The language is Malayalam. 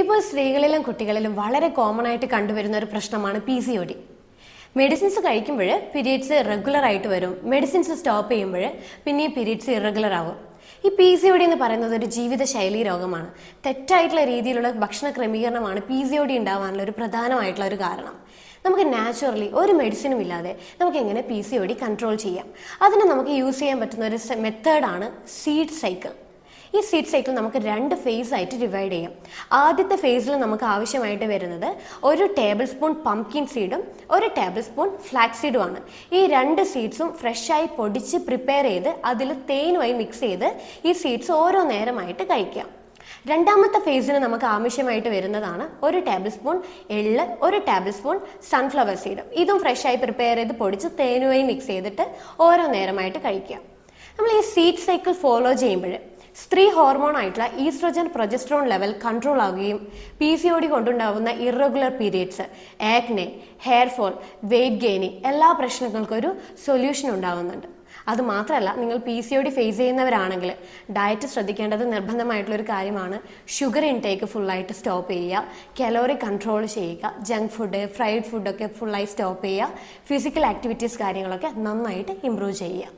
ഇപ്പോൾ സ്ത്രീകളിലും കുട്ടികളിലും വളരെ കോമൺ ആയിട്ട് കണ്ടുവരുന്ന ഒരു പ്രശ്നമാണ് P C O D medicines കഴിക്കുമ്പോൾ പീരീഡ്സ് റെഗുലർ ആയിട്ട് വരും. മെഡിസിൻസ് സ്റ്റോപ്പ് ചെയ്യുമ്പോൾ പിന്നെ പീരീഡ്സ് ഇറഗുലർ ആവും. ഈ പി സി ഒ ഡി എന്ന് പറയുന്നത് ഒരു ജീവിതശൈലി രോഗമാണ്. തെറ്റായിട്ടുള്ള രീതിയിലുള്ള ഭക്ഷണ ക്രമീകരണമാണ് പി സി ഒ ഡി ഉണ്ടാവാനുള്ള ഒരു പ്രധാനമായിട്ടുള്ള ഒരു കാരണം. നമുക്ക് നാച്ചുറലി ഒരു മെഡിസിനും ഇല്ലാതെ നമുക്ക് എങ്ങനെ P C O D control ചെയ്യാം? അതിന് നമുക്ക് യൂസ് ചെയ്യാൻ പറ്റുന്ന ഒരു മെത്തേഡാണ് സീഡ് സൈക്കിൾ ഈ സീഡ് സൈക്കിൾ നമുക്ക് രണ്ട് ഫേസ് ആയിട്ട് ഡിവൈഡ് ചെയ്യാം. ആദ്യത്തെ ഫേസിൽ നമുക്ക് ആവശ്യമായിട്ട് വരുന്നത് ഒരു ടേബിൾ സ്പൂൺ പംകിൻ സീഡും ഒരു ടേബിൾ സ്പൂൺ ഫ്ലാക്സ് ആണ്. ഈ രണ്ട് സീഡ്സും ഫ്രഷായി പൊടിച്ച് പ്രിപ്പയർ ചെയ്ത് അതിൽ തേനുമായി മിക്സ് ചെയ്ത് ഈ സീഡ്സ് ഓരോ നേരമായിട്ട് കഴിക്കാം. രണ്ടാമത്തെ ഫേസിന് നമുക്ക് ആവശ്യമായിട്ട് വരുന്നതാണ് ഒരു ടേബിൾ സ്പൂൺ എള്ള് ഒരു ടേബിൾ സ്പൂൺ സൺഫ്ലവർ സീഡ് ഇതും ഫ്രഷായി പ്രിപ്പയർ ചെയ്ത് പൊടിച്ച് തേനുമായി മിക്സ് ചെയ്തിട്ട് ഓരോ നേരമായിട്ട് കഴിക്കാം. നമ്മൾ ഈ സീഡ് സൈക്കിൾ ഫോളോ ചെയ്യുമ്പോൾ സ്ത്രീ ഹോർമോൺ ആയിട്ടുള്ള ഈസ്ട്രോജൻ പ്രൊജസ്ട്രോൺ ലെവൽ കൺട്രോൾ ആവുകയും P C O D കൊണ്ടുണ്ടാവുന്ന irregular periods acne hair fall weight gaining എല്ലാ പ്രശ്നങ്ങൾക്കും ഒരു സൊല്യൂഷൻ ഉണ്ടാവുന്നുണ്ട്. അത് മാത്രമല്ല നിങ്ങൾ P C O D phase ചെയ്യുന്നവരാണെങ്കിൽ diet ശ്രദ്ധിക്കേണ്ടത് നിർബന്ധമായിട്ടുള്ള ഒരു കാര്യമാണ് ഷുഗർ ഇൻടേക്ക് ഫുള്ളായിട്ട് സ്റ്റോപ്പ് ചെയ്യുക. കലോറി കൺട്രോൾ ചെയ്യുക. ജങ്ക് ഫുഡ് ഫ്രൈഡ് ഫുഡൊക്കെ ഫുള്ളായി സ്റ്റോപ്പ് ചെയ്യുക. ഫിസിക്കൽ ആക്ടിവിറ്റീസ് കാര്യങ്ങളൊക്കെ നന്നായിട്ട് ഇമ്പ്രൂവ് ചെയ്യുക.